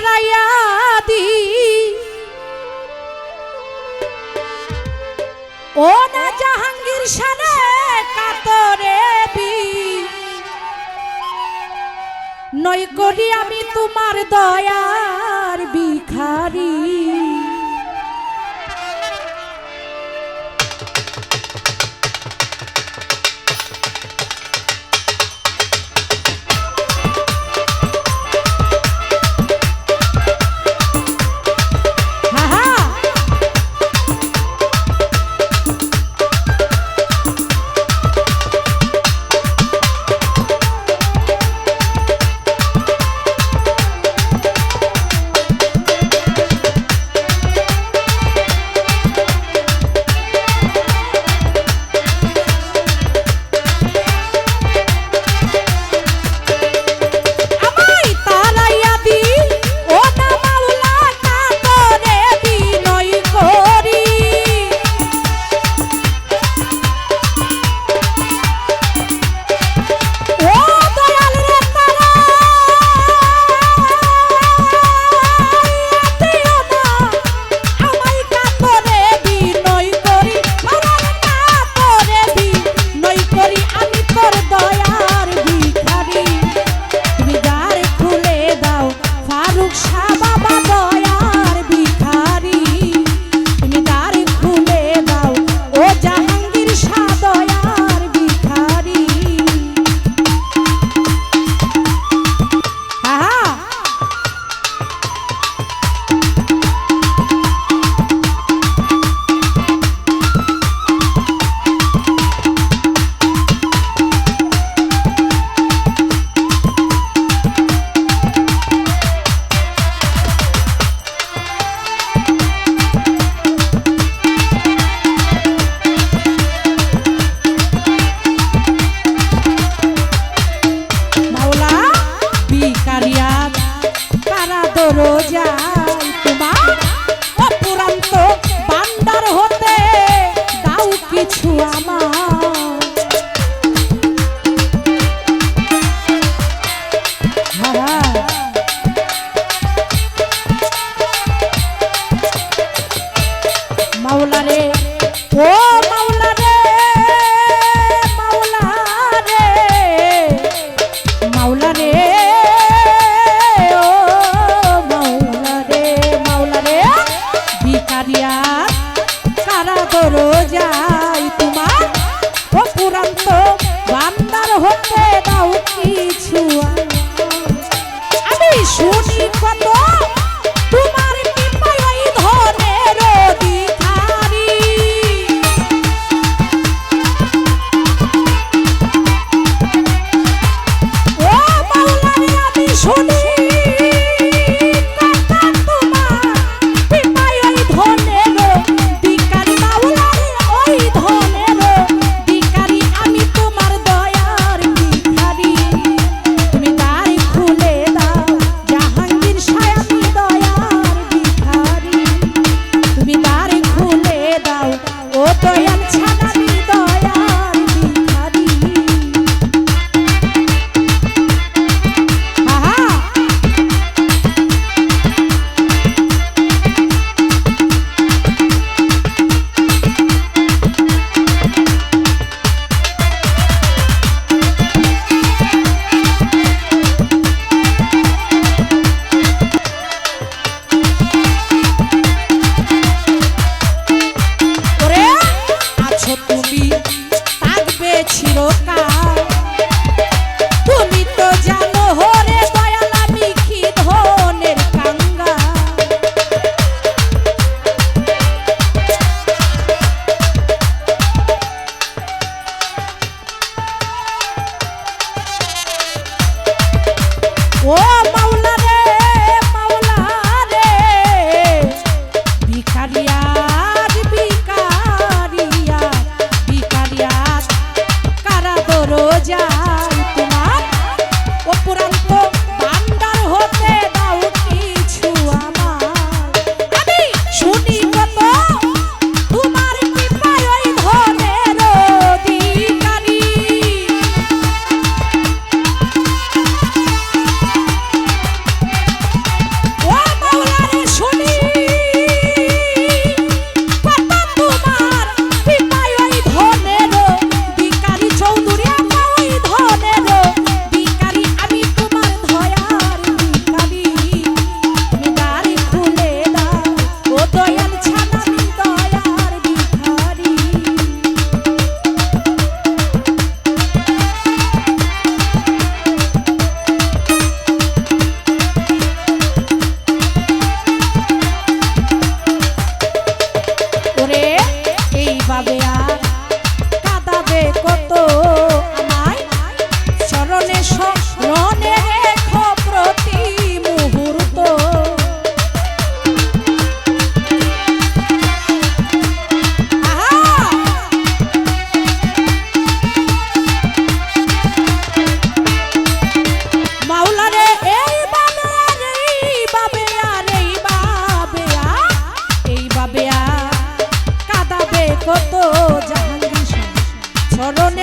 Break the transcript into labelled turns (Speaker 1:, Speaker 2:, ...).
Speaker 1: হারাইয়া ও না জাহাঙ্গীর সারে কাতরে বি। নই করি আমি তোমার দয়ার বিখারী মাওলা রে ও Hot রোজা Morrón